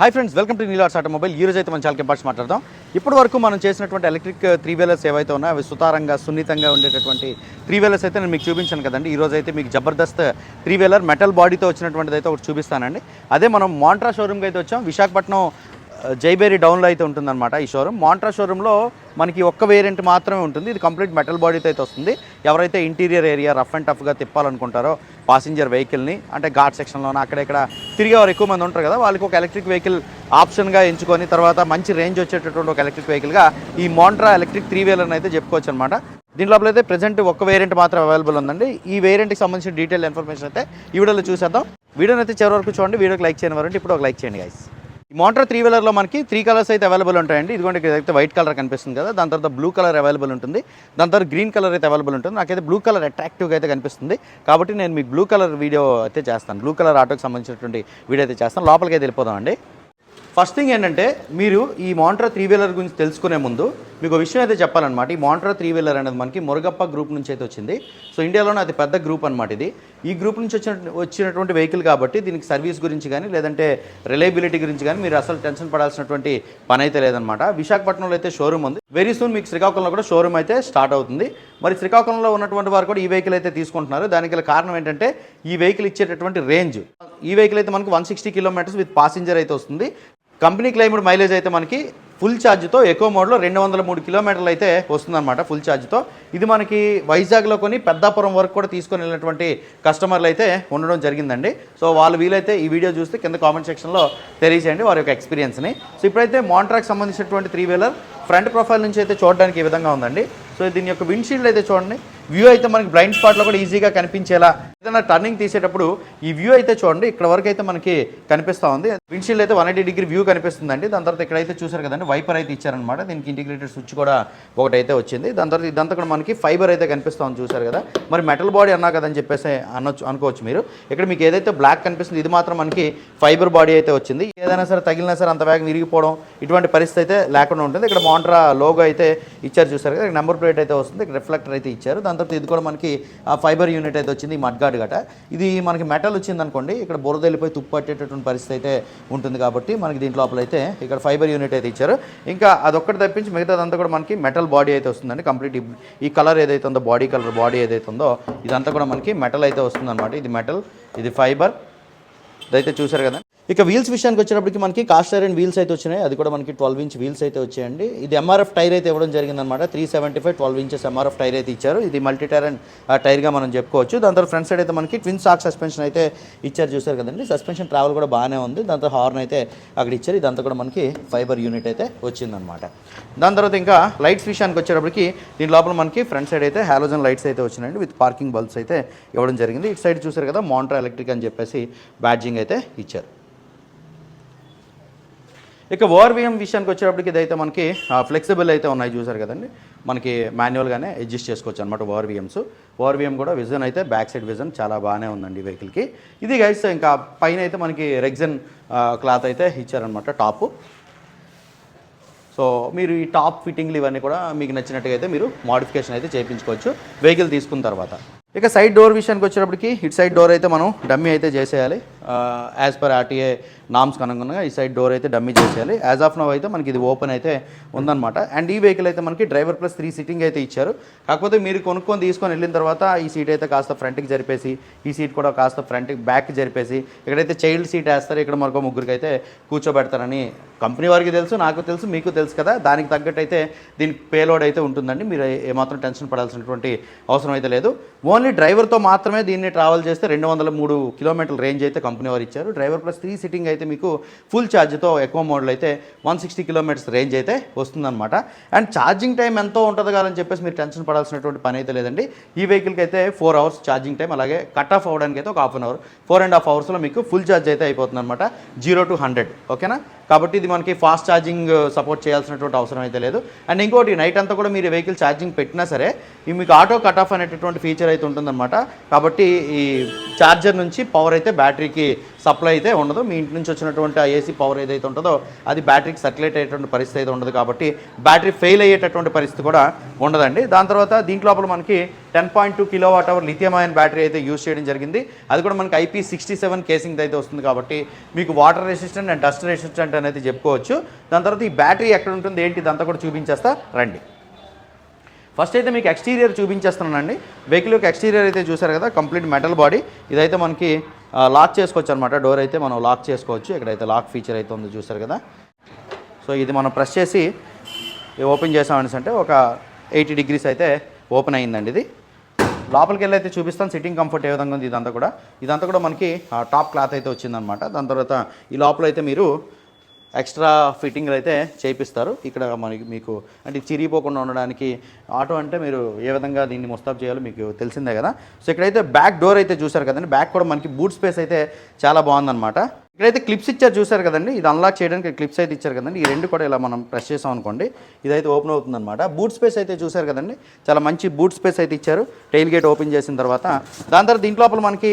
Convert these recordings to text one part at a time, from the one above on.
Hi friends welcome to Neelar's automobile ఈ రోజు అయితే మనం చాలా కెంపాట్స్ మాట్లాడదాం. ఇప్పటి వరకు మనం చేసినటువంటి ఎలక్ట్రిక్ త్రీ వీలర్స్ ఏవైతే ఉన్నాయో అవి సుతారంగా సున్నితంగా ఉండేటటువంటి త్రీ వీలర్స్ అయితే నేను మీకు చూపించాను కదండి. ఈ రోజు అయితే మీకు జబర్దస్త్ త్రీ వీలర్ మెటల్ బాడీతో వచ్చినటువంటిది అయితే ఒకటి చూపిస్తానండి. అదే మనం మాంట్రా షోరూమ్కి అయితే వచ్చాం. విశాఖపట్నం జైబేరి డౌన్లో అయితే ఉంటుందన్నమాట ఈ షోరూమ్. మాంట్రా షోరూంలో మనకి ఒక్క వేరియంట్ మాత్రమే ఉంటుంది. ఇది కంప్లీట్ మెటల్ బాడీతో అయితే వస్తుంది. ఎవరైతే ఇంటీరియర్ ఏరియా రఫ్ అండ్ టఫ్గా తిప్పాలనుకుంటారో పాసింజర్ వెహికల్ని అంటే ఘాట్ సెక్షన్లోన అక్కడెక్కడ తిరిగేవారు ఎక్కువ మంది ఉంటారు కదా వాళ్ళకి ఒక ఎలక్ట్రిక్ వెహికల్ ఆప్షన్గా ఎంచుకొని తర్వాత మంచి రేంజ్ వచ్చేటటువంటి ఒక ఎలక్ట్రిక్ వెహికల్గా ఈ మాంట్రా ఎలక్ట్రిక్ త్రీ వీలర్ని అయితే చెప్పుకోవచ్చు అనమాట దీని లోపల అయితే ప్రజెంట్ ఒక వేరియంట్ మాత్రం అవైలబుల్ ఉందండి. ఈ వేరియంట్కి సంబంధించిన డీటెయిల్ ఇన్ఫర్మేషన్ అయితే ఈ వీడియోలో చూసేద్దాం. వీడియోని అయితే చివరి వరకు చూడండి. వీడియోకి లైక్ చేయని వారంటే ఇప్పుడు ఒక లైక్ చేయండి గైస్ ఈ మోటార్ త్రీ వీలర్లో మనకి త్రీ కలర్స్ అయితే అవైలబుల్ ఉంటాయండి. ఇదిగోండి అయితే వైట్ కలర్ కనిపిస్తుంది కదా దాని తర్వాత బ్లూ కలర్ అవైలబుల్ ఉంటుంది. దాని తర్వాత గ్రీన్ కలర్ అయితే అవైలబుల్ ఉంటుంది. నాకైతే బ్లూ కలర్ అట్రాక్టివ్గా అయితే కనిపిస్తుంది. కాబట్టి నేను మీకు బ్లూ కలర్ వీడియో అయితే చేస్తాను. బ్లూ కలర్ ఆటోకి సంబంధించినటువంటి వీడియో అయితే చేస్తాను. లోపలికి అయితే వెళ్ళిపోదామండి ఫస్ట్ థింగ్ ఏంటంటే మీరు ఈ మాంట్రా త్రీ వీలర్ గురించి తెలుసుకునే ముందు మీకు విషయం అయితే చెప్పాలన్నమాట. ఈ మాంట్రా త్రీ వీలర్ అనేది మనకి మురగప్ప గ్రూప్ నుంచి అయితే వచ్చింది. సో ఇండియాలోనే అతి పెద్ద గ్రూప్ అనమాట ఇది. ఈ గ్రూప్ నుంచి వచ్చిన వచ్చినటువంటి వెహికల్ కాబట్టి దీనికి సర్వీస్ గురించి కానీ లేదంటే రిలయబిలిటీ గురించి కానీ మీరు అసలు టెన్షన్ పడాల్సినటువంటి పని అయితే లేదనమాట విశాఖపట్నంలో అయితే షోరూమ్ ఉంది. వెరీ సూన్ మీకు శ్రీకాకుళంలో కూడా షోరూమ్ అయితే స్టార్ట్ అవుతుంది. మరి శ్రీకాకుళంలో ఉన్నటువంటి వారు కూడా ఈ వెహికల్ అయితే తీసుకుంటున్నారు. దానికి కారణం ఏంటంటే ఈ వెహికల్ ఇచ్చేటటువంటి రేంజ్. ఈ వెహికల్ అయితే మనకు one sixty kilometres with passenger అయితే వస్తుంది. కంపెనీ క్లైమ్డ్ మైలేజ్ అయితే మనకి ఫుల్ ఛార్జ్తో ఎక్కువ మోడ్లో రెండు వందల మూడు కిలోమీటర్లు అయితే వస్తుందన్నమాట ఫుల్ ఛార్జ్తో. ఇది మనకి వైజాగ్లో కొని పెద్దాపురం వరకు కూడా తీసుకొని వెళ్ళినటువంటి కస్టమర్లు అయితే ఉండడం జరిగిందండి. సో వాళ్ళు వీలైతే ఈ వీడియో చూస్తే కింద కామెంట్ సెక్షన్లో తెలియజేయండి వారి యొక్క ఎక్స్పీరియన్స్ని. సో ఇప్పుడైతే మాంట్రాక్ సంబంధించినటువంటి త్రీ వీలర్ ఫ్రంట్ ప్రొఫైల్ నుంచి అయితే చూడడానికి ఈ విధంగా ఉందండి. సో దీని యొక్క విండ్షీల్డ్ అయితే చూడండి. వ్యూ అయితే మనకి బ్లైండ్ స్పాట్లో కూడా ఈజీగా కనిపించేలా ఏదైనా టర్నింగ్ తీసేటప్పుడు ఈ వ్యూ అయితే చూడండి ఇక్కడ వరకు అయితే మనకి కనిపిస్తూ ఉంది. విండ్షీల్డ్ అయితే వన్ ఎయిటీ డిగ్రీ వ్యూ కనిపిస్తుందండి. దాని తర్వాత ఇక్కడైతే చూసారు కదండి వైపర్ అయితే ఇచ్చారనమాట దీనికి ఇంటిగ్రేటెడ్ స్విచ్ కూడా ఒకటి అయితే వచ్చింది. దాని తర్వాత ఇదంతా కూడా మనకి ఫైబర్ అయితే కనిపిస్తూ ఉంది చూసారు కదా. మరి మెటల్ బాడీ అన్నా కదని చెప్పేసి అనొచ్చు అనుకోవచ్చు మీరు. ఇక్కడ మీకు ఏదైతే బ్లాక్ కనిపిస్తుంది ఇది మాత్రం మనకి ఫైబర్ బాడీ అయితే వచ్చింది. ఏదైనా సరే తగిలినా సరే అంత వేగం విరిగిపోవడం ఇటువంటి పరిస్థితి అయితే లేకుండా ఉంటుంది. ఇక్కడ మాంట్రా లోగో అయితే ఇచ్చారు చూసారు కదా. నెంబర్ ప్లేట్ అయితే వస్తుంది ఇక్కడ రిఫ్లెక్టర్ అయితే ఇచ్చారు. దాని తర్వాత ఇది కూడా మనకి ఆ ఫైబర్ యూనిట్ అయితే వచ్చింది ఈ మడ్గాడ్ గట. ఇది మనకి మెటల్ వచ్చింది అనుకోండి ఇక్కడ బురద వెళ్ళిపోయి తుప్పు పట్టేటటువంటి పరిస్థితి అయితే ఉంటుంది కాబట్టి మనకి దీంట్లో లోపల అయితే ఇక్కడ ఫైబర్ యూనిట్ అయితే ఇచ్చారు. ఇంకా అదొక్కటి తప్పించి మిగతాదంతా కూడా మనకి మెటల్ బాడీ అయితే వస్తుందండి. కంప్లీట్ ఈ- ఈ కలర్ ఏదైతే ఉందో బాడీ కలర్ బాడీ ఏదైతే ఉందో ఇదంతా కూడా మనకి మెటల్ అయితే వస్తుందన్నమాట. ఇది మెటల్ ఇది ఫైబర్. ఇదైతే చూసారు కదా. ఇక వీల్స్ విషయానికి వచ్చినప్పటికి మనకి కాస్ట్ ఐరన్ వీల్స్ అయితే వచ్చినాయి. అది కూడా మనకి ట్వెల్వ్ ఇంచ్ వీల్స్ అయితే వచ్చాయండి. ఇది ఎంఆర్ఎఫ్ టైర్ అయితే ఇవ్వడం జరిగిందనమాట three seventy five twelve inches MRF tyre అయితే ఇచ్చారు. ఇది మల్టీ టైర్ అండ్ టైర్గా మనం చెప్పుకోవచ్చు. దాని తర్వాత ఫ్రంట్ సైడ్ అయితే మనకి ట్విన్ సాక్ సస్పెన్షన్ అయితే ఇచ్చారు. చూసారు కదండి. సస్పెన్షన్ ట్రావెల్ కూడా బాగానే ఉంది. దాని తర్వాత హార్న్ అయితే అక్కడ ఇచ్చారు. ఇదంతా కూడా మనకి ఫైబర్ యూనిట్ అయితే వచ్చిందనమాట దాని తర్వాత ఇంకా లైట్స్ విషయానికి వచ్చేటప్పటికి దీని లోపల మనకి ఫ్రంట్ సైడ్ అయితే హాలోజన్ లైట్స్ అయితే వచ్చినాయండి. విత్ పార్కింగ్ బల్బ్స్ అయితే ఇవ్వడం జరిగింది. ఇటు సైడ్ చూసారు కదా మోంట్రా ఎలక్ట్రిక్ అని చెప్పేసి బ్యాడ్జింగ్ అయితే ఇచ్చారు. ఇక ఓఆర్విఎం విషయానికి వచ్చేటప్పటికి ఇదైతే మనకి ఫ్లెక్సిబుల్ అయితే ఉన్నాయి చూసారు కదండి. మనకి మాన్యువల్గానే అడ్జస్ట్ చేసుకోవచ్చు అనమాట ఓఆర్విఎమ్స్ ఓఆర్విఎం కూడా విజన్ అయితే బ్యాక్ సైడ్ విజన్ చాలా బాగానే ఉందండి వెహికల్కి. ఇది గైస్ ఇంకా పైన అయితే మనకి రెగ్జన్ క్లాత్ అయితే ఇచ్చారనమాట టాపు. సో మీరు ఈ టాప్ ఫిట్టింగ్లు ఇవన్నీ కూడా మీకు నచ్చినట్టుగా అయితే మీరు మాడిఫికేషన్ అయితే చేయించుకోవచ్చు వెహికల్ తీసుకున్న తర్వాత. ఇక సైడ్ డోర్ విషయానికి వచ్చేటప్పటికి ఇటు సైడ్ డోర్ అయితే మనం డమ్మీ అయితే చేసేయాలి. యాజ్ పర్ ఆర్టీఏ నామ్స్ అనుగుణంగా ఈ సైడ్ డోర్ అయితే డమ్మీ చేసేయాలి. యాజ్ ఆఫ్ నవ్ అయితే మనకి ఇది ఓపెన్ అయితే ఉందన్నమాట. అండ్ ఈ వెహికల్ అయితే మనకి డ్రైవర్ ప్లస్ త్రీ సీటింగ్ అయితే ఇచ్చారు. కాకపోతే మీరు కొనుక్కొని తీసుకొని వెళ్ళిన తర్వాత ఈ సీట్ అయితే కాస్త ఫ్రంట్కి జరిపేసి ఈ సీట్ కూడా కాస్త ఫ్రంట్కి బ్యాక్ జరిపేసి ఇక్కడైతే చైల్డ్ సీట్ వేస్తారు. ఇక్కడ మరొక ముగ్గురికి అయితే కూర్చోబెడతారని కంపెనీ వారికి తెలుసు నాకు తెలుసు మీకు తెలుసు కదా. దానికి తగ్గట్టు అయితే దీని పేలోడ్ అయితే ఉంటుందండి. మీరు ఏ- ఏమాత్రం టెన్షన్ పడాల్సినటువంటి అవసరం అయితే లేదు. ఓన్లీ డ్రైవర్తో మాత్రమే దీన్ని ట్రావెల్ చేస్తే రెండు వందల మూడు కిలోమీటర్ల రేంజ్ అయితే కంపెనీ వారు ఇచ్చారు. డ్రైవర్ ప్లస్ త్రీ సిట్టింగ్ అయితే మీకు ఫుల్ ఛార్జ్తో ఎక్కువ మోడల్ అయితే వన్ సిక్స్టీ కిలోమీటర్స్ రేంజ్ అయితే వస్తుందన్నమాట. అండ్ ఛార్జింగ్ టైం ఎంతో ఉంటుంది కాదని చెప్పేసి మీరు టెన్షన్ పడాల్సినటువంటి పని అయితే లేదండి. ఈ వెహికల్కి అయితే ఫోర్ అవర్స్ ఛార్జింగ్ టైం అలాగే కట్ ఆఫ్ అవ్వడానికి అయితే ఒక half an hour four and half అవర్స్లో మీకు ఫుల్ ఛార్జ్ అయితే అయిపోతుంది అనమాట జీరో టు హండ్రెడ్ ఓకేనా? కాబట్టి ఇది మనకి ఫాస్ట్ ఛార్జింగ్ సపోర్ట్ చేయాల్సినటువంటి అవసరం అయితే లేదు. అండ్ ఇంకోటి నైట్ అంతా కూడా మీరు వెహికల్ ఛార్జింగ్ పెట్టినా సరే మీకు ఆటో కట్ ఆఫ్ అనేటటువంటి ఫీచర్ అయితే ఉంటుందన్నమాట. కాబట్టి ఈ ఛార్జర్ నుంచి పవర్ అయితే బ్యాటరీకి సప్లై అయితే ఉండదు. మీ ఇంటి నుంచి వచ్చినటువంటి ఆ ఏసీ పవర్ ఏదైతే ఉంటుందో అది బ్యాటరీకి సర్క్యులేట్ అయ్యేటువంటి పరిస్థితి అయితే ఉండదు కాబట్టి బ్యాటరీ ఫెయిల్ అయ్యేటటువంటి పరిస్థితి కూడా ఉండదండి. దాని తర్వాత దీంట్లోపల లోపల మనకి ten point two kilo watt hour lithium ion battery అయితే యూజ్ చేయడం జరిగింది. అది కూడా మనకి ఐపీ సిక్స్టీ సెవెన్ కేసింగ్ అయితే వస్తుంది కాబట్టి మీకు water resistant and dust resistant అనేది చెప్పుకోవచ్చు. దాని తర్వాత ఈ బ్యాటరీ ఎక్కడ ఉంటుంది ఏంటి ఇదంతా కూడా చూపించేస్తా. రండి. ఫస్ట్ అయితే మీకు ఎక్స్టీరియర్ చూపించేస్తున్నానండి. వెహికల్ యొక్క ఎక్స్టీరియర్ అయితే చూసారు కదా కంప్లీట్ మెటల్ బాడీ. ఇదైతే మనకి లాక్ చేసుకోవచ్చు అనమాట డోర్ అయితే మనం లాక్ చేసుకోవచ్చు. ఇక్కడైతే లాక్ ఫీచర్ అయితే ఉంది చూసారు కదా. సో ఇది మనం ప్రెస్ చేసి ఓపెన్ చేసామనేసి అంటే ఒక ఎయిటీ డిగ్రీస్ అయితే ఓపెన్ అయ్యిందండి ఇది. లోపలికి వెళ్ళి అయితే చూపిస్తాను. సిట్టింగ్ కంఫర్ట్ ఏ విధంగా ఉంది ఇదంతా కూడా. ఇదంతా కూడా మనకి ఆ, టాప్ క్లాత్ అయితే వచ్చిందనమాట దాని తర్వాత ఈ లోపల అయితే మీరు ఎక్స్ట్రా ఫిట్టింగ్లు అయితే చేపిస్తారు ఇక్కడ మనకి మీకు అంటే చిరిగిపోకుండా ఉండడానికి ఆటో అంటే మీరు ఏ విధంగా దీన్ని ముస్తాబ్ చేయాలో మీకు తెలిసిందే కదా. సో ఇక్కడైతే బ్యాక్ డోర్ అయితే చూసారు కదండి. బ్యాక్ కూడా మనకి బూట్ స్పేస్ అయితే చాలా బాగుందన్నమాట. ఇక్కడైతే క్లిప్స్ ఇచ్చారు చూసారు కదండి? ఇది అన్లాక్ చేయడానికి క్లిప్స్ అయితే ఇచ్చారు కదండి? ఈ రెండు కూడా ఇలా మనం ప్రెస్ చేసాం అనుకోండి ఇదైతే ఓపెన్ అవుతుందన్నమాట. బూట్ స్పేస్ అయితే చూసారు కదండి? చాలా మంచి బూట్ స్పేస్ అయితే ఇచ్చారు. టైల్ గేట్ ఓపెన్ చేసిన తర్వాత దాని తర్వాత దీంట్లో మనకి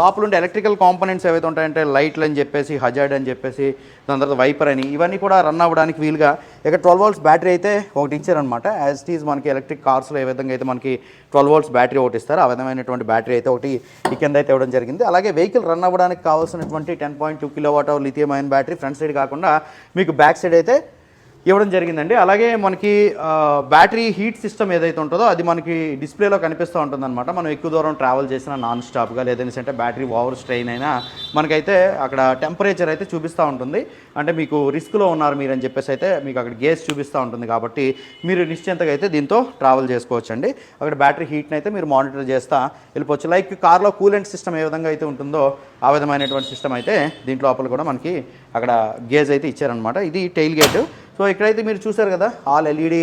లోపల ఉండే ఎలక్ట్రికల్ కాంపోనెంట్స్ ఏవైతే ఉంటాయంటే లైట్లు అని చెప్పేసి హజార్డ్ అని చెప్పేసి దాని తర్వాత వైపర్ అని ఇవన్నీ కూడా రన్ అవ్వడానికి వీలుగా ఇక ట్వెల్వ్ వాల్స్ బ్యాటరీ అయితే ఒకటి ఇచ్చారనమాట యాజ్ ఇట్ ఈజ్ మనకి ఎలక్ట్రిక్ కార్స్లో ఏ విధంగా అయితే మనకి ట్వెల్వ్ వాల్స్ బ్యాటరీ ఒకటి ఇస్తారు ఆ విధమైనటువంటి బ్యాటరీ అయితే ఒకటి ఈ కింద అయితే ఇవ్వడం జరిగింది. అలాగే వెహికల్ రన్ అవ్వడానికి కావాల్సినటువంటి ten point two kilowatt lithium ion battery front side కాకుండా మీకు బ్యాక్ సైడ్ అయితే ఇవ్వడం జరిగిందండి. అలాగే మనకి బ్యాటరీ హీట్ సిస్టమ్ ఏదైతే ఉంటుందో అది మనకి డిస్ప్లేలో కనిపిస్తూ ఉంటుందన్నమాట. మనం ఎక్కువ దూరం ట్రావెల్ చేసినా నాన్ స్టాప్గా లేదనేసి అంటే బ్యాటరీ ఓవర్ స్ట్రెయిన్ అయినా మనకైతే అక్కడ టెంపరేచర్ అయితే చూపిస్తూ ఉంటుంది. అంటే మీకు రిస్క్లో ఉన్నారు మీరు అని చెప్పేసి అయితే మీకు అక్కడ గేస్ చూపిస్తూ ఉంటుంది కాబట్టి మీరు నిశ్చింతగా అయితే దీంతో ట్రావెల్ చేసుకోవచ్చు అండి అక్కడ బ్యాటరీ హీట్ని అయితే మీరు మానిటర్ చేస్తా వెళ్ళిపోవచ్చు. లైక్ కార్లో కూలెంట్ సిస్టమ్ ఏ విధంగా అయితే ఉంటుందో ఆ విధమైనటువంటి సిస్టమ్ అయితే దీంట్లో లోపల కూడా మనకి అక్కడ గేజ్ అయితే ఇచ్చారనమాట ఇది టైల్ గేట్. సో ఇక్కడైతే మీరు చూసారు కదా all LED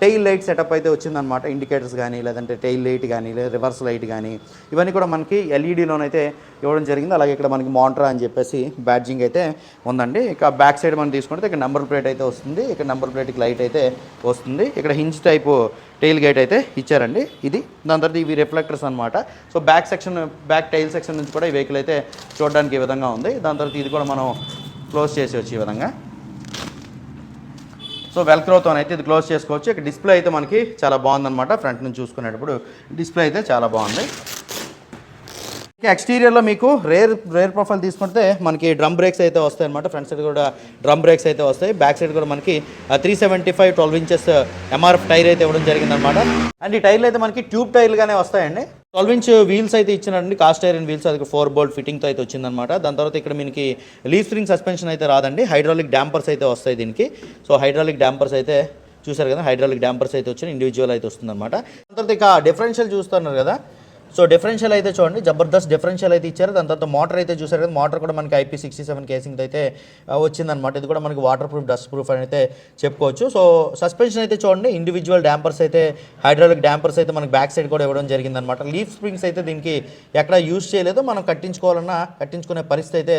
tail light setup అయితే వచ్చిందనమాట ఇండికేటర్స్ కానీ లేదంటే టైల్ లైట్ కానీ లేదా రివర్స్ లైట్ కానీ ఇవన్నీ కూడా మనకి ఎల్ఈడిలోనైతే ఇవ్వడం జరిగింది. అలాగే ఇక్కడ మనకి మోంట్రా అని చెప్పేసి బ్యాడ్జింగ్ అయితే ఉందండి. ఇక బ్యాక్ సైడ్ మనం తీసుకుంటే ఇక్కడ నెంబర్ ప్లేట్ అయితే వస్తుంది. ఇక్కడ నెంబర్ ప్లేట్కి లైట్ అయితే వస్తుంది. ఇక్కడ హింజ్ టైపు టైల్ గేట్ అయితే ఇచ్చారండి. ఇది దాని తర్వాత ఇవి రిఫ్లెక్టర్స్ అనమాట so back section back tail section నుంచి కూడా ఈ వెహికల్ అయితే చూడడానికి ఈ విధంగా ఉంది. దాని తర్వాత ఇది కూడా మనం క్లోజ్ చేసి ఈ విధంగా. సో వెల్క్రోతో అయితే ఇది క్లోజ్ చేసుకోవచ్చు. ఇక్కడ డిస్ప్లే అయితే మనకి చాలా బాగుందన్నమాట. ఫ్రంట్ నుంచి చూసుకునేటప్పుడు డిస్ప్లే అయితే చాలా బాగుంది. ఎక్స్టీరియర్లో మీకు రేర్ రేర్ ప్రొఫైల్ తీసుకుంటే మనకి డ్రమ్ బ్రేక్స్ అయితే వస్తాయి అనమాట ఫ్రంట్ సైడ్ కూడా డ్రమ్ బ్రేక్స్ అయితే వస్తాయి. బ్యాక్ సైడ్ కూడా మనకి three seventy five twelve inches MRF tyre అయితే ఇవ్వడం జరిగిందనమాట అండ్ ఈ టైర్లు అయితే మనకి ట్యూబ్ టైర్లుగానే వస్తాయండి. ఇంచ్ వీల్స్ అయితే ఇచ్చినారండి కాస్ట్ ఐరన్ వీల్స్ అది ఫోర్ బోల్ట్ ఫిట్టింగ్తో అయితే వచ్చిందనమాట దాని తర్వాత ఇక్కడ మనకి లీఫ్ స్ప్రింగ్ సస్పెన్షన్ అయితే రాదండి. హైడ్రాలిక్ డ్యాంపర్స్ అయితే వస్తాయి దీనికి. సో హైడ్రాలిక్ డ్యాంపర్స్ అయితే చూసారు కదా? హైడ్రాలిక్ డ్యాంపర్స్ అయితే వచ్చిన ఇండివిజువల్ అయితే వస్తుందన్నమాట. దాని తర్వాత ఇక డిఫరెన్షియల్ చూస్తున్నారు కదా? సో డిఫరెన్షియల్ అయితే చూడండి జబర్దస్త్ డిఫరెన్షియల్ అయితే ఇచ్చారు. దాని తర్వాత మోటార్ అయితే చూసారు కదా మోటార్ కూడా మనకి ఐపీ సిక్స్టీ సెవెన్ కేసింగ్ అయితే వచ్చిందనమాట ఇది కూడా మనకి వాటర్ ప్రూఫ్ డస్ట్ ప్రూఫ్ అని అయితే చెప్పుకోవచ్చు. సో సస్పెన్షన్ అయితే చూడండి ఇండివిజువల్ డ్యాంపర్స్ అయితే హైడ్రాలిక్ డ్యాంపర్స్ అయితే మనకి బ్యాక్ సైడ్ కూడా ఇవ్వడం జరిగిందనమాట లీఫ్ స్ప్రింగ్స్ అయితే దీనికి ఎక్కడ యూజ్ చేయలేదు. మనం కట్టించుకోవాలన్నా కట్టించుకునే పరిస్థితి అయితే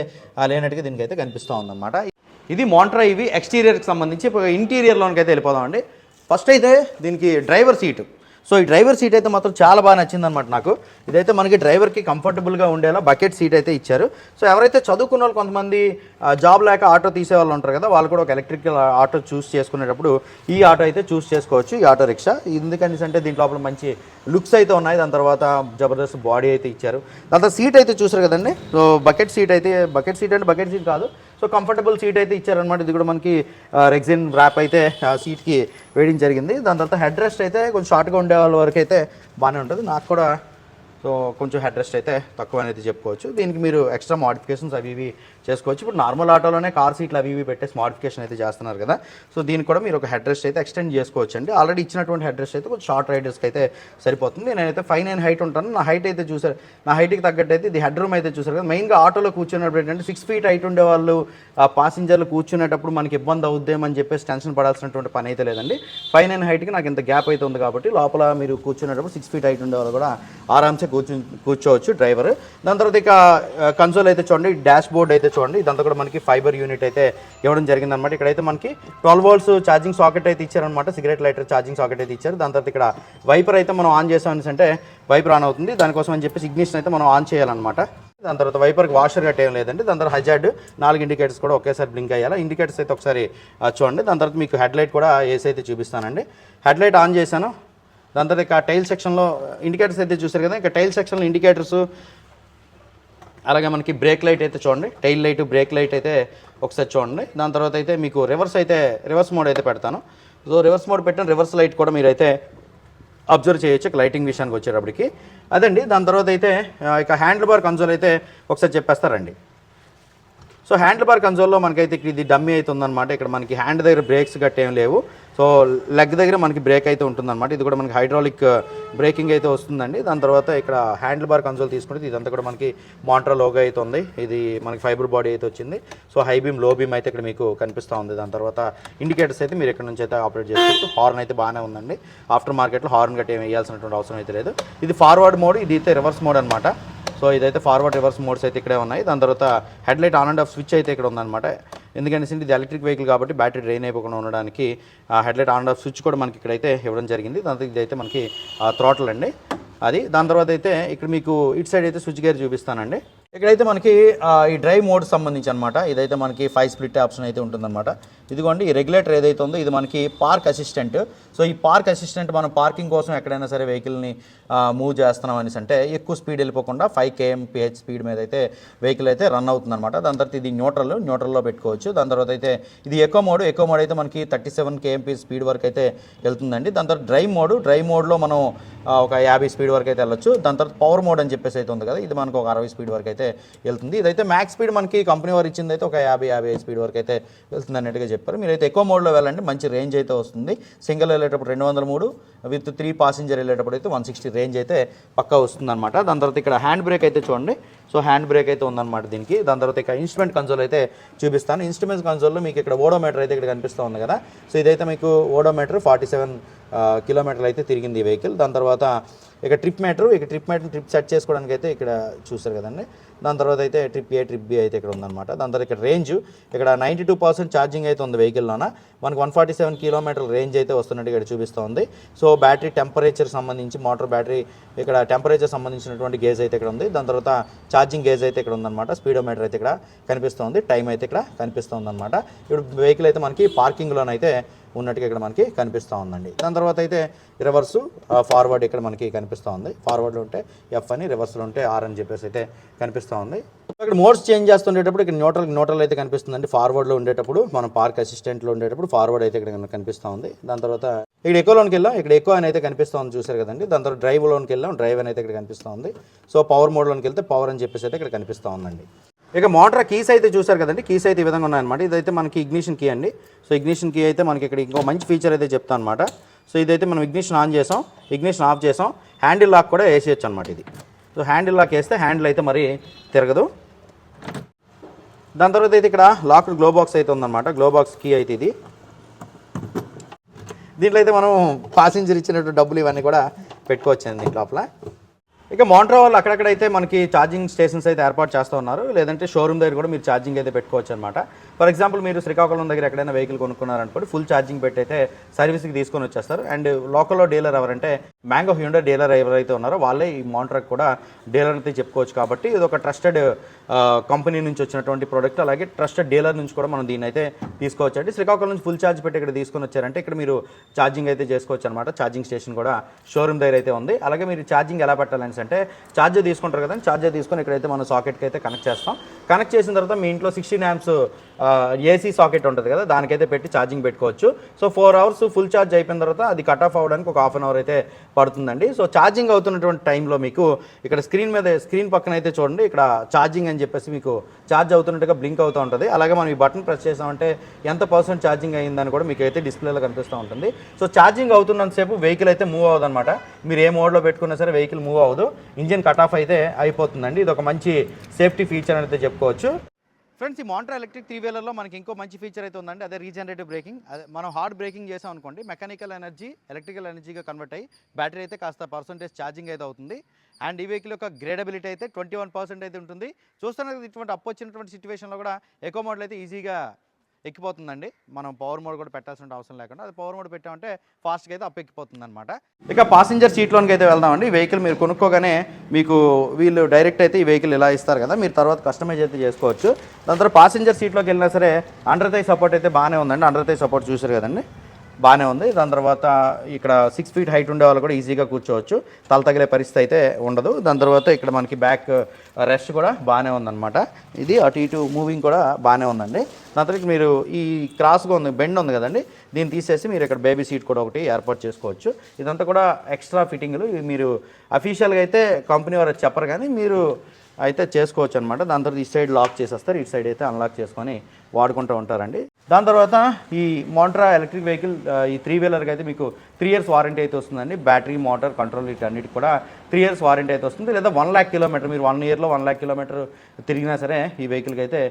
లేనట్టుగా దీనికి అయితే కనిపిస్తూ ఉందన్నమాట. ఇది మోంట్రా ఇవి. ఎక్స్టీరియర్కి సంబంధించి ఇంటీరియర్లోనికి అయితే వెళ్ళిపోదామండి. ఫస్ట్ అయితే దీనికి డ్రైవర్ సీటు. సో ఈ డ్రైవర్ సీట్ అయితే మాత్రం చాలా బాగా నచ్చిందనమాట నాకు. ఇదైతే మనకి డ్రైవర్కి కంఫర్టబుల్గా ఉండేలా బకెట్ సీట్ అయితే ఇచ్చారు. సో ఎవరైతే చదువుకున్న వాళ్ళు కొంతమంది జాబ్ లేక ఆటో తీసే వాళ్ళు ఉంటారు కదా వాళ్ళు కూడా ఒక ఎలక్ట్రికల్ ఆటో చూస్ చేసుకునేటప్పుడు ఈ ఆటో అయితే చూస్ చేసుకోవచ్చు ఈ ఆటో రిక్షా. ఎందుకని అంటే దీంట్లో లోపల మంచి లుక్స్ అయితే ఉన్నాయి. దాని తర్వాత జబర్దస్త్ బాడీ అయితే ఇచ్చారు. దాని తర్వాత సీట్ అయితే చూసారు కదండి? సో బకెట్ సీట్ అయితే బకెట్ సీట్ అంటే బకెట్ సీట్ కాదు. సో కంఫర్టబుల్ సీట్ అయితే ఇచ్చారనమాట ఇది కూడా మనకి రెగ్జిన్ ర్యాప్ అయితే సీట్కి వేయడం జరిగింది. దాని తర్వాత హెడ్ రెస్ట్ అయితే కొంచెం షార్ట్గా ఉండే వాళ్ళ వరకు అయితే బాగానే ఉంటుంది. నాకు కూడా సో కొంచెం హెడ్ రెస్ట్ అయితే తక్కువ అనేది చెప్పుకోవచ్చు. దీనికి మీరు ఎక్స్ట్రా మోడిఫికేషన్స్ అవి ఇవి చేసుకోవచ్చు. ఇప్పుడు నార్మల్ ఆటోలోనే కార్ సీట్లు అవి ఇవి పెట్టేసి మాడిఫికేషన్ అయితే చేస్తున్నారు కదా. సో దీనికి కూడా మీరు ఒక హెడ్ రెస్ట్ అయితే ఎక్స్టెండ్ చేసుకోవచ్చు అండి ఆల్రెడీ ఇచ్చినటువంటి హెడ్ రెస్ట్ అయితే కొంచెం షార్ట్ రైడర్స్కి అయితే సరిపోతుంది. నేనైతే ఫైవ్ నైన్ హైట్ ఉంటాను. నా హైట్ అయితే చూసారు నా హైట్కి తగ్గట్టు అయితే ఇది హెడ్ రూమ్ అయితే చూసారు కదా. మెయిన్గా ఆటోలో కూర్చున్నప్పుడు ఏంటంటే సిక్స్ ఫీట్ హైట్ ఉండే వాళ్ళు ఆ పాసింజర్లు కూర్చునేటప్పుడు మనకి ఇబ్బంది అవుద్దేమని చెప్పేసి టెన్షన్ పడాల్సినటువంటి పని అయితే లేదండి. ఫైవ్ నైన్ హైట్కి నాకు ఇంత గ్యాప్ అయితే ఉంది కాబట్టి లోపల మీరు కూర్చునేటప్పుడు సిక్స్ ఫీట్ హైట్ ఉండే వాళ్ళు కూడా ఆరామ్సే కూర్చు కూర్చోవచ్చు డ్రైవర్ దాని తర్వాత ఇక కన్సోల్ అయితే చూడండి డాష్ బోర్డ్ అయితే చూడండి. ఇదంతా కూడా మనకి ఫైబర్ యూనిట్ అయితే ఇవ్వడం జరిగింది అనమాట ఇక్కడైతే మనకి ట్వెల్వ్ వోల్ట్స్ ఛార్జింగ్ సాకెట్ అయితే ఇచ్చారనమాట సిగరెట్ లైటర్ ఛార్జింగ్ సాకెట్ అయితే ఇచ్చారు. దాని తర్వాత ఇక్కడ వైపర్ అయితే మనం ఆన్ చేసామని అంటే వైపర్ ఆన్ అవుతుంది. దానికోసం అని చెప్పేసి ఇగ్నిషన్ అయితే మనం ఆన్ చేయాలన్నమాట. దాని తర్వాత వైపర్కి వాషర్ గట్ట ఏం లేదండి. దాని తర్వాత హజార్డ్ నాలుగు ఇండికేటర్స్ కూడా ఒకేసారి బ్లింక్ అయ్యాలా. ఇండికేటర్స్ అయితే ఒకసారి చూడండి. దాని తర్వాత మీకు హెడ్ లైట్ కూడా ఏసీ అయితే చూపిస్తానండి. హెడ్ లైట్ ఆన్ చేశాను. దాని తర్వాత ఇక టైల్ సెక్షన్లో ఇండికేటర్స్ అయితే చూసారు కదా. ఇక టైల్ సెక్షన్లో ఇండికేటర్స్ అలాగే మనకి బ్రేక్ లైట్ అయితే చూడండి. టైల్ లైట్ బ్రేక్ లైట్ అయితే ఒకసారి చూడండి. దాని తర్వాత అయితే మీకు రివర్స్ అయితే రివర్స్ మోడ్ అయితే పెడతాను. సో రివర్స్ మోడ్ పెట్టిన రివర్స్ లైట్ కూడా మీరైతే అబ్జర్వ్ చేయొచ్చు లైటింగ్ విషయానికి వచ్చేటప్పటికి. అదండి. దాని తర్వాత అయితే ఇక హ్యాండిల్ బార్ కన్సోల్ అయితే ఒకసారి చెప్పేస్తారండి. సో హ్యాండిల్ బార్ కన్సోల్లో మనకైతే ఇక్కడ ఇది డమ్మీ అయితే ఉందన్నమాట. ఇక్కడ మనకి హ్యాండ్ దగ్గర బ్రేక్స్ గట్టేం లేవు. సో లెగ్ దగ్గర మనకి బ్రేక్ అయితే ఉంటుందన్నమాట. ఇది కూడా మనకి హైడ్రాలిక్ బ్రేకింగ్ అయితే వస్తుందండి. దాని తర్వాత ఇక్కడ హ్యాండిల్ బార్ కన్సోల్ తీసుకుంటే ఇదంతా కూడా మనకి మాంట్రా లోగో అయితే ఉంది. ఇది మనకి ఫైబర్ బాడీ అయితే వచ్చింది. సో హై బీమ్లో బీమ్ అయితే ఇక్కడ మీకు కనిపిస్తూ ఉంది. దాని తర్వాత ఇండికేటర్స్ అయితే మీరు ఇక్కడ నుంచి అయితే ఆపరేట్ చేసుకోవచ్చు. హార్న్ అయితే బాగానే ఉందండి. ఆఫ్టర్ మార్కెట్లో హార్న్ గట్ట ఏమి వేయాల్సినటువంటి అవసరం అయితే లేదు. ఇది ఫార్వర్డ్ మోడ్ ఇది అయితే రివర్స్ మోడ్ అనమాట సో ఇదైతే ఫార్వర్డ్ రివర్స్ మోడ్స్ అయితే ఇక్కడే ఉన్నాయి. దాని తర్వాత head light on and off switch అయితే ఇక్కడ ఉందన్నమాట. ఎందుకంటే ఇది ఎలక్ట్రిక్ వెహికల్ కాబట్టి బ్యాటరీ డ్రైన్ అయిపోకుండా ఉండడానికి head light on and off switch కూడా మనకి ఇక్కడైతే ఇవ్వడం జరిగింది. దాని తర్వాత ఇదైతే మనకి థ్రాటల్ అండి. అది దాని తర్వాత అయితే ఇక్కడ మీకు ఇటు సైడ్ అయితే స్విచ్ గేర్ చూపిస్తానండి. ఇక్కడైతే మనకి ఈ డ్రైవ్ మోడ్ సంబంధించి అనమాట ఇదైతే మనకి ఫైవ్ స్ప్లిట్ ఆప్షన్ అయితే ఉంటుందన్నమాట. ఇదిగోండి ఈ రెగ్యులేటర్ ఏదైతే ఉందో ఇది మనకి పార్క్ అసిస్టెంట్. సో ఈ పార్క్ అసిస్టెంట్ మనం పార్కింగ్ కోసం ఎక్కడైనా సరే వెహికల్ని మూవ్ చేస్తున్నాం అనేసి అంటే ఎక్కువ స్పీడ్ వెళ్ళిపోకుండా ఫైవ్ కేఎం పిహెచ్ స్పీడ్ మీద అయితే వెహికల్ అయితే రన్ అవుతుంది అనమాట దాని తర్వాత ఇది న్యూట్రల్ న్యూట్రల్లో పెట్టుకోవచ్చు. దాని తర్వాత అయితే ఇది ఎకో మోడ్. ఎకో మోడ్ అయితే మనకి థర్టీ సెవెన్ కేఎంపీ స్పీడ్ వరకు అయితే వెళ్తుందండి. దాని తర్వాత డ్రైవ్ మోడ్. డ్రైవ్ మోడ్లో మనం ఒక యాభై స్పీడ్ వరకు అయితే వెళ్ళొచ్చు. దాని తర్వాత పవర్ మోడ్ అని చెప్పేసి అయితే ఉంది కదా ఇది మనకు ఒక అరవై స్పీడ్ వరకు అయితే వెళ్తుంది. ఇదైతే మ్యాక్స్ స్పీడ్ మనకి కంపెనీ వారు ఇచ్చింది అయితే ఒక యాభై యాభై స్పీడ్ వరకు అయితే వెళ్తుంది అన్నట్టుగా చెప్పారు. మీరైతే ఎక్కువ మోడ్లో వెళ్ళండి. మంచి రేంజ్ అయితే వస్తుంది. సింగిల్ వెళ్ళేటప్పుడు రెండు వందల మూడు విత్ త్రీ పాసింజర్ వెళ్ళేటప్పుడు అయితే వన్ సిక్స్టీ రేంజ్ అయితే పక్కా వస్తుంది అనమాట దాని తర్వాత ఇక్కడ హ్యాండ్ బ్రేక్ అయితే చూడండి. సో హ్యాండ్ బ్రేక్ అయితే ఉందన్నమాట దీనికి. దాని తర్వాత ఇక్కడ ఇన్స్ట్రుమెంట్ కన్సోల్ అయితే చూపిస్తాను. ఇన్స్ట్రుమెంట్ కన్సోల్లో మీకు ఇక్కడ ఓడోమీటర్ అయితే ఇక్కడ కనిపిస్తూ ఉంది కదా. సో ఇదైతే మీకు ఓడోమీటర్ ఫార్టీ సెవెన్ కిలోమీటర్లు అయితే తిరిగింది ఈ వెహికల్ దాని తర్వాత ఇక ట్రిప్ మీటర్ ఇక ట్రిప్ మీటర్ ట్రిప్ సెట్ చేసుకోవడానికి అయితే ఇక్కడ చూస్తారు కదండి. దాని తర్వాత అయితే ట్రిప్ ఏ ట్రిప్ బి అయితే ఇక్కడ ఉందన్నమాట. దాని తర్వాత ఇక్కడ రేంజ్ ఇక్కడ నైంటీ టూ పర్సెంట్ ఛార్జింగ్ అయితే ఉంది వెహికల్లోన మనకు one forty seven kilometer range అయితే వస్తున్నట్టు ఇక్కడ చూపిస్తూ ఉంది. సో బ్యాటరీ టెంపరేచర్ సంబంధించి మోటార్ బ్యాటరీ ఇక్కడ టెంపరేచర్ సంబంధించినటువంటి గేజ్ అయితే ఇక్కడ ఉంది. దాని తర్వాత ఛార్జింగ్ గేజ్ అయితే ఇక్కడ ఉందన్నమాట. స్పీడోమీటర్ అయితే ఇక్కడ కనిపిస్తుంది. టైం అయితే ఇక్కడ కనిపిస్తుంది అనమాట ఇప్పుడు వెహికల్ అయితే మనకి పార్కింగ్లోనైతే ఉన్నట్టుగా ఇక్కడ మనకి కనిపిస్తూ ఉందండి దాని తర్వాత అయితే రివర్స్ ఫార్వర్డ్ ఇక్కడ మనకి కనిపిస్తూ ఉంది ఫార్వర్డ్లో ఉంటే ఎఫ్ అని రివర్స్లో ఉంటే ఆర్ అని చెప్పేసి అయితే కనిపిస్తూ ఉంది ఇక్కడ మోడ్స్ చేంజ్ చేస్తుండేటప్పుడు ఇక్కడ న్యూట్రల్ న్యూట్రల్ అయితే కనిపిస్తుందండి. ఫార్వర్డ్లో ఉండేటప్పుడు మనం పార్క్ అసిస్టెంట్లో ఉండేటప్పుడు ఫార్వర్డ్ అయితే ఇక్కడ కనిపిస్తూ ఉంది దాని తర్వాత ఇక్కడ ఎక్కువలోనికి వెళ్ళాం ఇక్కడ ఎక్కువ అని అయితే కనిపిస్తుంది చూసారు కదండి. దాని తర్వాత డ్రైవ్లోనికి వెళ్ళాం డ్రైవ్ అని అయితే ఇక్కడ కనిపిస్తుంది. సో పవర్ మోడ్లోకి వెళ్తే పవర్ అని చెప్పేసి అయితే ఇక్కడ కనిపిస్తూ ఉందండి ఇక మోటార్ కీస్ అయితే చూసారు కదండి. కీస్ అయితే ఈ విధంగా ఉన్నాయన్నమాట. ఇదైతే మనకి ఇగ్నిషన్ కీ అండి. సో ఇగ్నిషన్ కీ అయితే మనకి ఇక్కడ ఇంకో మంచి ఫీచర్ అయితే చెప్తాను అనమాట సో ఇదైతే మనం ఇగ్నిషన్ ఆన్ చేసాం. ఇగ్నిషన్ ఆఫ్ చేసాం. హ్యాండిల్ లాక్ కూడా వేసేయచ్చు అనమాట ఇది. సో హ్యాండిల్ లాక్ వేస్తే హ్యాండిల్ అయితే మరి తిరగదు. దాని తర్వాత అయితే ఇక్కడ లాక్ గ్లో బాక్స్ అయితే ఉందన్నమాట. గ్లో బాక్స్ కీ అయితే ఇది. దీంట్లో అయితే మనం పాసింజర్ ఇచ్చినట్టు డబ్బులు ఇవన్నీ కూడా పెట్టుకోవచ్చండి దీని లోపల. ఇక మోంట్రా వాళ్ళు అక్కడక్కడైతే మనకి ఛార్జింగ్ స్టేషన్స్ అయితే ఏర్పాటు చేస్తూ ఉన్నారు. లేదంటే షోరూమ్ దగ్గర కూడా మీరు ఛార్జింగ్ అయితే పెట్టుకోవచ్చు అనమాట ఫర్ ఎగ్జాంపుల్ మీరు శ్రీకాకుళం దగ్గర ఎక్కడైనా వెహికల్ కొనుక్కున్నారనుకోండి ఫుల్ ఛార్జింగ్ పెట్టయితే సర్వీస్కి తీసుకొని వచ్చేస్తారు. అండ్ లోకల్లో డీలర్ ఎవరంటే మ్యాంగో హ్యూండా డీలర్ ఎవరైతే ఉన్నారో వాళ్ళే ఈ మోంట్రాక్ కూడా డీలర్ అయితే చెప్పుకోవచ్చు కాబట్టి ఇది ఒక ట్రస్టెడ్ కంపెనీ నుంచి వచ్చినటువంటి ప్రోడక్ట్ అలాగే ట్రస్టెడ్ డీలర్ నుంచి కూడా మనం దీన్ని అయితే తీసుకోవచ్చు అంటే శ్రీకాకుళం నుంచి ఫుల్ ఛార్జ్ పెట్టి ఇక్కడ తీసుకొని వచ్చారంటే ఇక్కడ మీరు ఛార్జింగ్ అయితే చేసుకోవచ్చు అనమాట ఛార్జింగ్ స్టేషన్ కూడా షోరూమ్ దగ్గర అయితే ఉంది. అలాగే మీరు ఛార్జింగ్ ఎలా పెట్టాలని అంటే ఛార్జర్ తీసుకుంటారు కదా ఛార్జర్ తీసుకొని ఇక్కడైతే మనం సాకెట్కి అయితే కనెక్ట్ చేస్తాం. కనెక్ట్ చేసిన తర్వాత మీ ఇంట్లో సిక్స్టీన్ యామ్స్ ఏసీ సాకెట్ ఉంటుంది కదా దానికైతే పెట్టి ఛార్జింగ్ పెట్టుకోవచ్చు. So four hours full charge అయిపోయిన తర్వాత అది కట్ ఆఫ్ అవ్వడానికి ఒక హాఫ్ అన్ అవర్ అయితే పడుతుందండి. సో ఛార్జింగ్ అవుతున్నటువంటి టైంలో మీకు ఇక్కడ స్క్రీన్ మీద స్క్రీన్ పక్కన అయితే చూడండి. ఇక్కడ ఛార్జింగ్ అని చెప్పేసి మీకు ఛార్జ్ అవుతున్నట్టుగా బ్లింక్ అవుతూ ఉంటుంది. అలాగే మనం ఈ బటన్ ప్రెస్ చేసామంటే ఎంత పర్సెంట్ ఛార్జింగ్ అయ్యిందని కూడా మీకు అయితే డిస్ప్లేలో కనిపిస్తూ ఉంటుంది. సో ఛార్జింగ్ అవుతున్నంతసేపు వెహికల్ అయితే మూవ్ అవ్వదు అనమాట మీరు ఏ మోడ్లో పెట్టుకున్నా సరే వెహికల్ మూవ్ అవ్వదు. ఇంజిన్ కట్ ఆఫ్ అయితే అయిపోతుందండి. ఇది ఒక మంచి సేఫ్టీ ఫీచర్ అని అయితే చెప్పుకోవచ్చు. ఫ్రెండ్స్ ఈ మోంట్రా ఎలక్ట్రిక్ త్రీ వీలర్లో మనకి ఇంకో మంచి ఫీచర్ అయితే ఉందండి. అదే రీజనరేటివ్ బ్రేకింగ్ అదే మనం హార్డ్ బ్రేకింగ్ చేసాం అనుకోండి మెకానికల్ ఎనర్జీ ఎలక్ట్రికల్ ఎనర్జీగా కన్వర్ట్ అయ్యి బ్యాటరీ అయితే కాస్త పర్సంటేజ్ ఛార్జింగ్ అయితే అవుతుంది. అండ్ ఈ వెహికల్ యొక్క గ్రేడబిలిటీ అయితే ట్వంటీ వన్ పర్సెంట్ అయితే ఉంటుంది. చూస్తున్నది ఇటువంటి అప్పు వచ్చినటువంటి సిచ్యువేషన్లో కూడా ఎక్కువ మోడల్ అయితే ఈజీగా ఎక్కిపోతుందండి. మనం పవర్ మోడ్ కూడా పెట్టాల్సిన అవసరం లేకుండా అది పవర్ మోడ్ పెట్టామంటే ఫాస్ట్గా అయితే అప్ ఎక్కిపోతుంది అనమాట ఇక పాసింజర్ సీట్లోనికి అయితే వెళ్దామండి. ఈ వెహికల్ మీరు కొనుక్కోగానే మీకు వీళ్ళు డైరెక్ట్ అయితే ఈ వెహికల్ ఇలా ఇస్తారు కదా మీరు తర్వాత కస్టమైజ్ అయితే చేసుకోవచ్చు. దాని తర్వాత పాసింజర్ సీట్లోకి వెళ్ళినా సరే అండర్ థై సపోర్ట్ అయితే బాగానే ఉందండి. అండర్ థై సపోర్ట్ చూసారు కదండి. బాగానే ఉంది. దాని తర్వాత ఇక్కడ సిక్స్ ఫీట్ హైట్ ఉండే వాళ్ళు కూడా ఈజీగా కూర్చోవచ్చు. తల తగిలే పరిస్థితి అయితే ఉండదు. దాని తర్వాత ఇక్కడ మనకి బ్యాక్ రెస్ట్ uh, కూడా బాగానే ఉందన్నమాట. ఇది అటు ఇటు మూవింగ్ కూడా బాగానే ఉందండి. దాని తర్వాత మీరు ఈ క్రాస్గా ఉంది బెండ్ ఉంది కదండి దీన్ని తీసేసి మీరు ఇక్కడ బేబీ సీట్ కూడా ఒకటి ఏర్పాటు చేసుకోవచ్చు. ఇదంతా కూడా ఎక్స్ట్రా ఫిట్టింగ్లు ఇవి మీరు అఫీషియల్గా అయితే కంపెనీ వారు చెప్పరు కానీ మీరు అయితే చేసుకోవచ్చు అనమాట దాని తర్వాత ఈ సైడ్ లాక్ చేసేస్తారు. ఇటు సైడ్ అయితే అన్లాక్ చేసుకొని వాడుకుంటూ ఉంటారండి. దాని తర్వాత ఈ మోంట్రా ఎలక్ట్రిక్ వెహికల్ ఈ త్రీ వీలర్కి అయితే మీకు త్రీ ఇయర్స్ వారంటీ అయితే వస్తుందండి. బ్యాటరీ మోటార్ కంట్రోల్ వీటన్నిటికి కూడా త్రీ ఇయర్స్ వారంటీ అయితే వస్తుంది. లేదా వన్ ల్యాక్ కిలోమీటర్ మీరు వన్ ఇయర్లో వన్ ల్యాక్ కిలోమీటర్ తిరిగినా సరే ఈ వెహికల్కి అయితే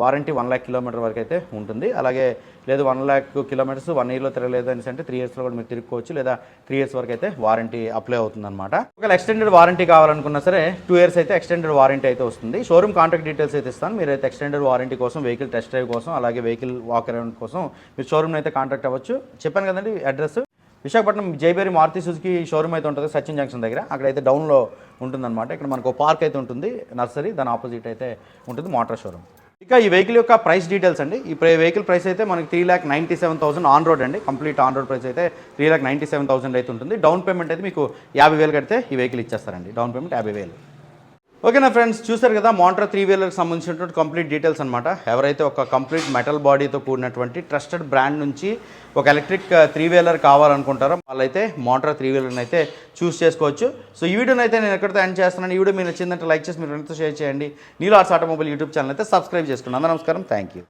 వారంటీ వన్ ల్యాక్ కిలోమీటర్ వరకు అయితే ఉంటుంది. అలాగే లేదు వన్ ల్యాక్ కిలోమీటర్స్ వన్ ఇయర్లో తిరగలేదు అనేసి అంటే త్రీ ఇయర్స్లో కూడా మీరు తిరుగుకోవచ్చు లేదా త్రీ ఇయర్స్ వరకు అయితే వారంటీ అప్లై అవుతుంది అనమాట ఒకవేళ ఎక్స్టెండెడ్ వారంటీ కావాలనుకున్నా సరే టూ ఇయర్స్ అయితే ఎక్స్టెండెడ్ వారంటీ అయితే వస్తుంది. షోరూమ్ కాంటాక్ట్ డీటెయిల్స్ అయితే ఇస్తాను. మీరు అయితే ఎక్స్టెండెడ్ వారంటీ కోసం వెహికల్ టెస్ట్ డ్రైవ్ కోసం అలాగే వెహికల్ వాక్ అరౌండ్ కోసం మీరు షోరూమ్ అయితే కాంటాక్ట్ అవ్వచ్చు. చెప్పాను కదండి అడ్రస్ విశాఖపట్నం జైబేరి మారుతి సుజుకి షోరూమ్ అయితే ఉంటుంది సచిన్ జంక్షన్ దగ్గర. అక్కడైతే డౌన్లో ఉంటుందన్నమాట. ఇక్కడ మనకు పార్క్ అయితే ఉంటుంది నర్సరీ దాని ఆపోజిట్ అయితే ఉంటుంది మోటార్ షోరూమ్. ఇక ఈ వెహికల్ యొక్క ప్రైస్ డీటెయిల్స్ అండి. ఈ వెహికల్ ప్రైస్ అయితే మనకి three lakh ninety seven thousand on road అండి. కంప్లీట్ ఆన్ రోడ్ ప్రైస్ అయితే three lakh ninety seven thousand అయితే ఉంటుంది. డౌన్ పేమెంట్ అయితే మీకు యాభై వేలు కడితే ఈ వెహికల్ ఇచ్చేస్తారండి. డౌన్ పేమెంట్ యాభై వేలు. ఓకేనా ఫ్రెండ్స్ చూసారు కదా మోంట్రా త్రీ వీలర్కి సంబంధించినటువంటి కంప్లీట్ డీటెయిల్స్ అనమాట ఎవరైతే ఒక కంప్లీట్ మెటల్ బాడీతో కూడినటువంటి ట్రస్టెడ్ బ్రాండ్ నుంచి ఒక ఎలక్ట్రిక్ త్రీ వీలర్ కావాలనుకుంటారో వాళ్ళైతే మోంట్రా త్రీ వీలర్ని అయితే చూస్ చేసుకోవచ్చు. సో ఈ వీడియోని అయితే నేను ఎక్కడితో ఎండ్ చేస్తున్నాను. ఈ వీడియో మీరు నచ్చిందంటే లైక్ చేసి మీరు ఎంత షేర్ చేయండి. నీలో ఆర్ట్స్ ఆటోమొబైల్ యూట్యూబ్ ఛానల్ అయితే సబ్స్క్రైబ్ చేసుకోండి. నమస్కారం. Thank you